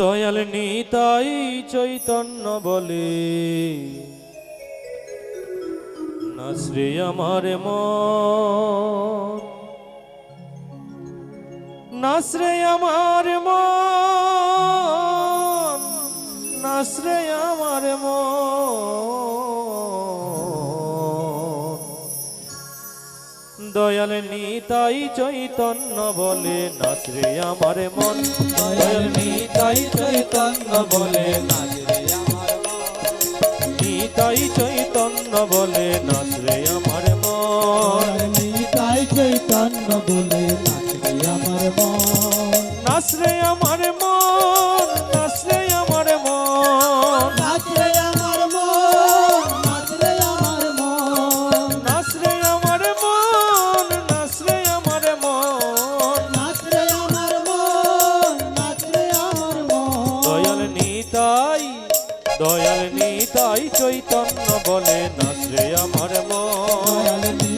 দয়াল নিতাই চৈতন্য বলে নাশ্রী আমার ম নাশ্রে আমার মন নাশ্রে আমার মন। দয়াল নিতাই চৈতন্য বলে নাচরে আমার মন। দয়াল নিতাই চৈতন্য বলে নিতাই চৈতন্য বলে নাচরে আমার মন। নিতাই চৈতন্য বলে নাচরে আমার মন। নাচরে আমার মন। যাই দয়াল নিতাই চৈতন্য বলে নাচরে আমার মন।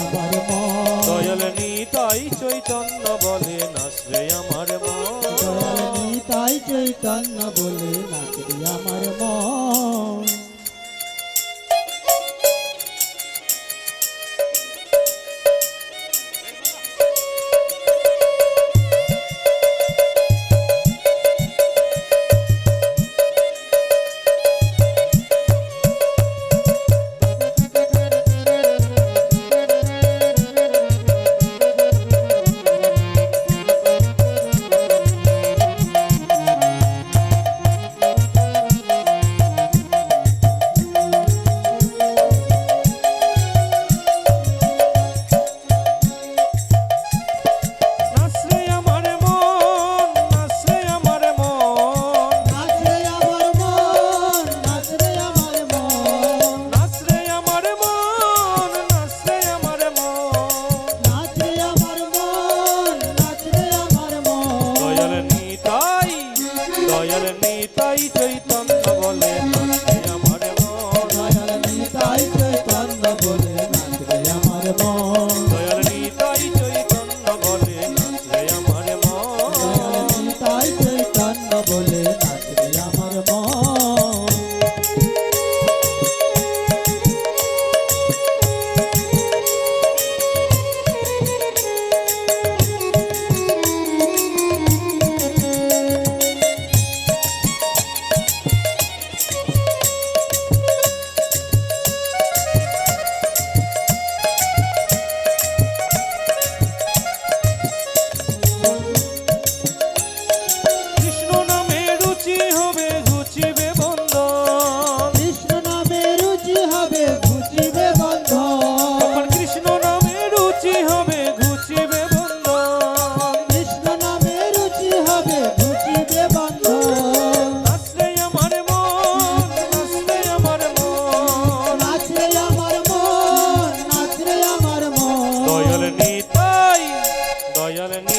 আমার দয়াল নিতাই চৈতন্য বলে নাচরে আমার মন দয়াল নিতাই চৈতন্য বলে নাচরে আমার মন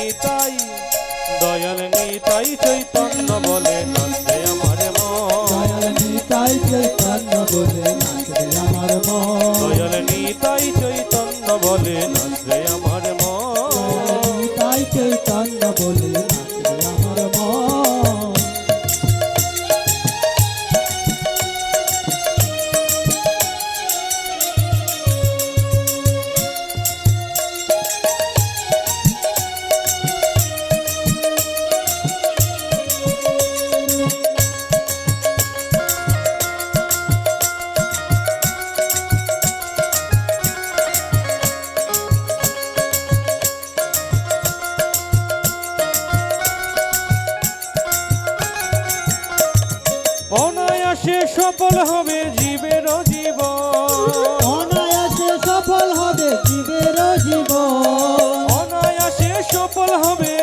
নিতাই দয়াল নিতাই চৈতন্য বলে নাচে আমার মন। দয়াল নিতাই চৈতন্য বলে নাচে আমার মন। দয়াল নিতাই চৈতন্য বলে নাচে আমার হবে জীবের জীবন। অনায়াসে সফল হবে জীবের জীবন। অনায়াসে সফল হবে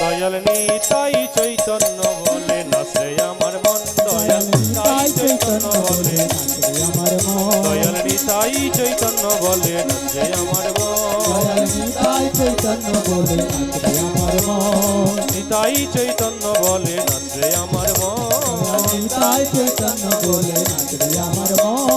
দয়াল নিতাই চৈতন্য বলে নাচে আমার মন দয়াল নিতাই চৈতন্য বলে আমার মন। দয়াল নিতাই চৈতন্য বলে নাচে আমার মন। নিতাই চৈতন্য বলে নাচে আমার মন। নিতাই চৈতন্য বলে নাচে আমার মন। নিতাই চৈতন্য বলে নাচে আমার মন।